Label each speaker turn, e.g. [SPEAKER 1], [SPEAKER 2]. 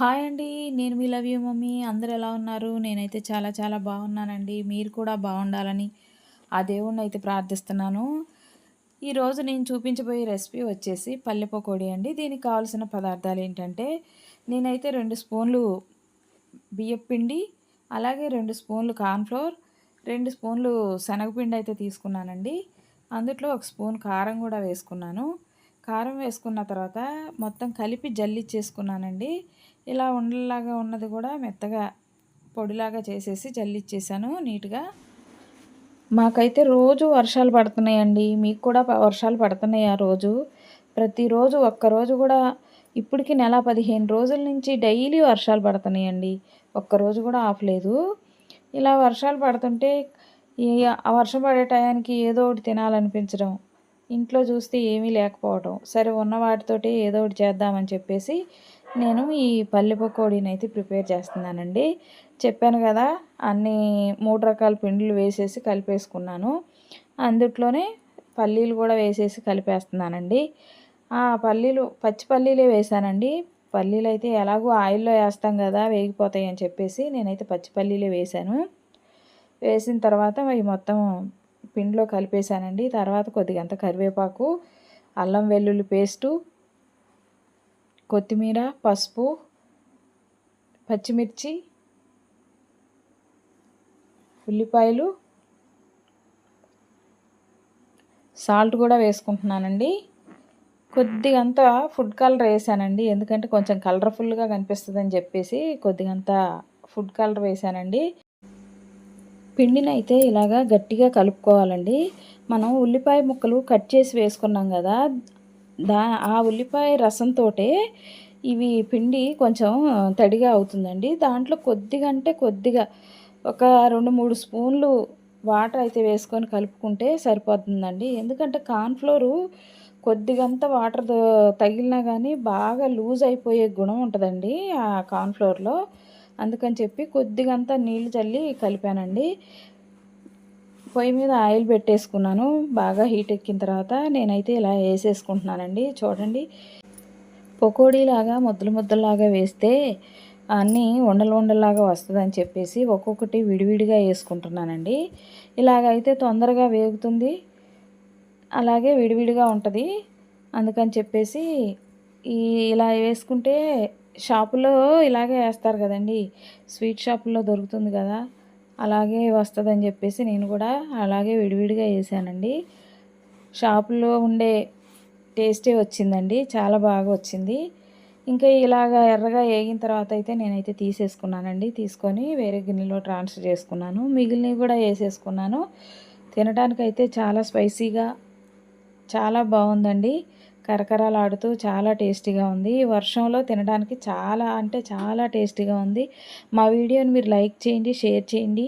[SPEAKER 1] Hi అండి. నేను మీ love you mummy. అందరు ఎలా ఉన్నారు? నేనైతే చాలా చాలా బాగున్నానండి. మీరు కూడా బాగుండాలని ఆ దేవుడినైతే ప్రార్థిస్తున్నాను. ఈరోజు నేను చూపించబోయే రెసిపీ వచ్చేసి పల్లె పకోడీ అండి. దీనికి కావాల్సిన పదార్థాలు ఏంటంటే నేనైతే రెండు స్పూన్లు బియ్యపిండి, అలాగే రెండు స్పూన్లు కార్న్‌ఫ్లోర్, రెండు స్పూన్లు శనగపిండి అయితే తీసుకున్నానండి. అందుట్లో ఒక స్పూన్ కారం కూడా వేసుకున్నాను. కారం వేసుకున్న తర్వాత మొత్తం కలిపి జల్లిచ్చేసుకున్నానండి. ఇలా ఉండల్లాగా ఉన్నది కూడా మెత్తగా పొడిలాగా చేసేసి జల్లిచ్చేసాను నీట్‌గా. మాకైతే రోజు వర్షాలు పడుతున్నాయండి. మీకు కూడా వర్షాలు వర్షాలు పడుతున్నాయా రోజు? ప్రతిరోజు ఒక్కరోజు కూడా ఇప్పటికి నెల 15 రోజుల నుంచి డైలీ వర్షాలు పడుతున్నాయండి. ఒక్కరోజు కూడా ఆఫ్ లేదు. ఇలా వర్షాలు పడుతుంటే ఈ ఆ వర్షం పడే టయానికి ఏదో ఒకటి తినాలనిపించడం. ఇంట్లో చూస్తే ఏమీ లేకపోవడం. సరే ఉన్న వాటితోటి ఏదో ఒకటి చేద్దామని చెప్పేసి నేను ఈ పల్లి అయితే ప్రిపేర్ చేస్తున్నానండి. చెప్పాను కదా! అన్ని మూడు రకాల పిండిలు వేసేసి కలిపేసుకున్నాను. అందుట్లోనే పల్లీలు కూడా వేసేసి కలిపేస్తున్నానండి. ఆ పల్లీలు పచ్చి పల్లీలే వేశానండి. అయితే ఎలాగో ఆయిల్‌లో వేస్తాం కదా! వేగిపోతాయని చెప్పేసి నేనైతే పచ్చి పల్లీలే వేశాను. వేసిన తర్వాత అవి మొత్తం పిండిలో కలిపేసానండి. తర్వాత కొద్దిగంత కరివేపాకు, అల్లం వెల్లుల్లి పేస్టు, కొత్తిమీర, పసుపు, పచ్చిమిర్చి, ఉల్లిపాయలు, సాల్ట్ కూడా వేసుకుంటున్నానండి. కొద్దిగంత ఫుడ్ కలర్ వేసానండి. ఎందుకంటే కొంచెం కలర్‌ఫుల్‌గా కనిపిస్తుందని చెప్పేసి కొద్దిగంత ఫుడ్ కలర్ వేసానండి. పిండినైతే ఇలాగా గట్టిగా కలుపుకోవాలండి. మనం ఉల్లిపాయ ముక్కలు కట్ చేసి వేసుకున్నాం కదా! దా ఆ ఉల్లిపాయ రసంతోటే ఇవి పిండి కొంచెం తడిగా అవుతుందండి. దాంట్లో కొద్దిగా అంటే కొద్దిగా ఒక 2, 3 స్పూన్లు వాటర్ అయితే వేసుకొని కలుపుకుంటే సరిపోతుందండి. ఎందుకంటే కార్న్‌ఫ్లోరు కొద్దిగంత వాటర్ తగిలినా కానీ బాగా లూజ్ అయిపోయే గుణం ఉంటుందండి ఆ కార్న్‌ఫ్లోర్‌లో. అందుకని చెప్పి కొద్దిగంత నీళ్ళు చల్లి కలిపానండి. పొయ్యి మీద ఆయిల్ పెట్టేసుకున్నాను. బాగా హీట్ ఎక్కిన తర్వాత నేనైతే ఇలా వేసేసుకుంటున్నానండి చూడండి. పకోడీలాగా ముద్దలు ముద్దలాగా వేస్తే అన్నీ ఉండలు ఉండలాగా వస్తుందని చెప్పేసి ఒక్కొక్కటి విడివిడిగా వేసుకుంటున్నానండి ఇలాగైతే తొందరగా వేగుతుంది. అలాగే విడివిడిగా ఉంటుంది అందుకని చెప్పేసి ఈ ఇలా వేసుకుంటే షాపులో ఇలాగే వేస్తారు కదండీ! స్వీట్ షాపుల్లో దొరుకుతుంది కదా! అలాగే వస్తుందని చెప్పేసి నేను కూడా అలాగే విడివిడిగా వేసానండి షాపులో ఉండే టేస్టే వచ్చిందండి. చాలా బాగా వచ్చింది. ఇంకా ఇలాగ ఎర్రగా వేగిన తర్వాత అయితే నేనైతే తీసేసుకున్నానండి. తీసుకొని వేరే గిన్నెలో ట్రాన్స్‌ఫర్ చేసుకున్నాను. మిగిలినవి కూడా వేసేసుకున్నాను తినడానికైతే చాలా స్పైసీగా చాలా బాగుందండి. కరకరలాడుతూ చాలా టేస్టీగా ఉంది. వర్షంలో తినడానికి చాలా అంటే చాలా టేస్టీగా ఉంది. మా వీడియోని మీరు లైక్ చేయండి, షేర్ చేయండి.